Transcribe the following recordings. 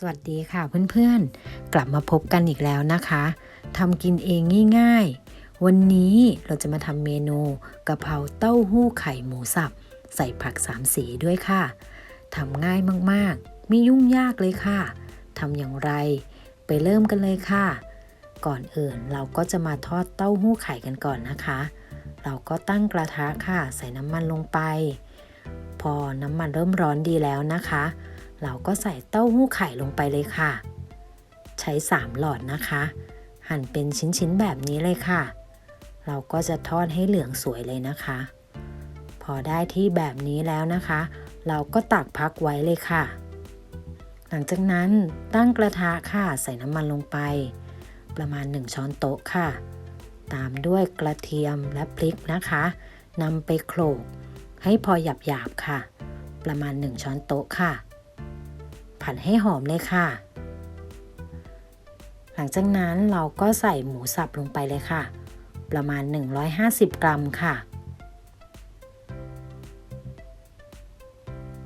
สวัสดีค่ะเพื่อนๆ กลับมาพบกันอีกแล้วนะคะทำกินเองง่ายๆ วันนี้เราจะมาทำเมนูกะเพราเต้าหู้ไข่หมูสับ ใส่ผักสามสีด้วยค่ะทำง่ายมากๆ ไม่ยุ่งยากเลยค่ะทำอย่างไร ไปเริ่มกันเลยค่ะ ก่อนอื่นเราก็จะมาทอดเต้าหู้ไข่กันก่อนนะคะ เราก็ตั้งกระทะค่ะ ใส่น้ำมันลงไป พอน้ำมันเริ่มร้อนดีแล้วนะคะ เราก็ใส่เต้าหู้ไข่ลงไปเลยค่ะ ใช้ 3 หลอดนะคะ หั่นเป็นชิ้นๆแบบนี้เลยค่ะ เราก็จะทอดให้เหลืองสวยเลยนะคะ พอได้ที่แบบนี้แล้วนะคะ เราก็ตักพักไว้เลยค่ะ หลังจากนั้นตั้งกระทะค่ะใส่น้ำมันลงไป ประมาณ 1 ช้อนโต๊ะค่ะ ตามด้วยกระเทียมและพริกนะคะนำไปโขลกให้พอหยาบๆค่ะ ประมาณ 1 ช้อนโต๊ะค่ะ ผัดให้หอมเลยค่ะ หลังจากนั้นเราก็ใส่หมูสับลงไปเลยค่ะ ประมาณ 150 กรัมค่ะ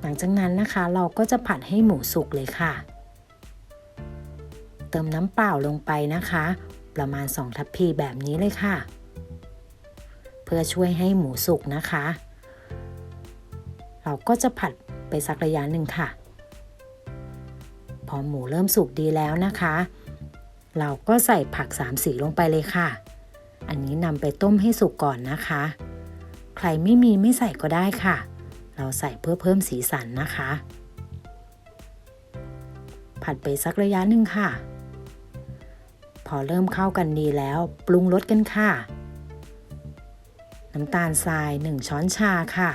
หลังจากนั้นนะคะเราก็จะผัดให้หมูสุกเลยค่ะ เติมน้ำเปล่าลงไปนะคะ ประมาณ 2 ทัพพีแบบนี้เลยค่ะ เพื่อช่วยให้หมูสุกนะคะ เราก็จะผัดไปสักระยะหนึ่งค่ะ พอหมูเริ่มสุกดีแล้วนะคะ เราก็ใส่ผักสามสีลงไปเลยค่ะ อันนี้นำไปต้มให้สุกก่อนนะคะ ใครไม่มีไม่ใส่ก็ได้ค่ะ เราใส่เพื่อเพิ่มสีสันนะคะ ผัดไปสักระยะหนึ่งค่ะ พอเริ่มเข้ากันดีแล้วปรุงรสกันค่ะ น้ำตาลทราย 1 ช้อนชาค่ะ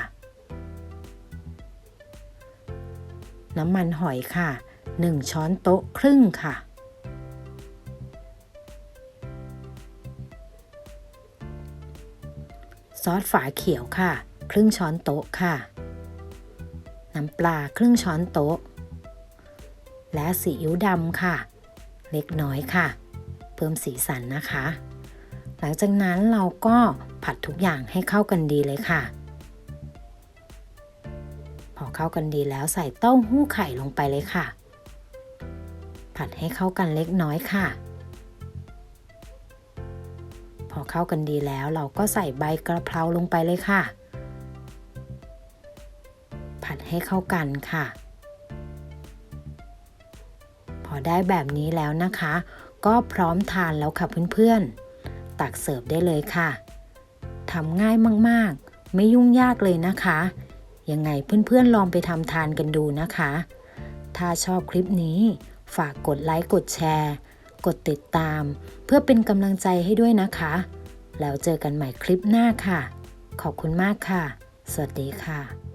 น้ำมันหอยค่ะ 1 ช้อนโต๊ะครึ่งค่ะ ซอสฝาเขียวค่ะ ครึ่งช้อนโต๊ะค่ะ น้ำปลาครึ่งช้อนโต๊ะ และซีอิ๊วดำค่ะ เล็กน้อยค่ะ เพิ่มสีสันนะคะ หลังจากนั้นเราก็ผัดทุกอย่างให้เข้ากันดีเลยค่ะพอเข้ากันดีแล้วใส่เต้าหู้ไข่ลงไปเลยค่ะ ผัดให้เข้ากันเล็กน้อยค่ะ พอเข้ากันดีแล้วเราก็ใส่ใบกระเพราลงไปเลยค่ะ ผัดให้เข้ากันค่ะ พอได้แบบนี้แล้วนะคะ ก็พร้อมทานแล้วค่ะเพื่อนๆ ตักเสิร์ฟได้เลยค่ะทำง่ายมากๆ ไม่ยุ่งยากเลยนะคะ ยังไงเพื่อนๆลองไปทำทานกันดูนะคะ ถ้าชอบคลิปนี้ ฝากกดไลค์กดแชร์ กดติดตาม เพื่อเป็นกำลังใจให้ด้วยนะคะ แล้วเจอกันใหม่คลิปหน้าค่ะ ขอบคุณมากค่ะ สวัสดีค่ะ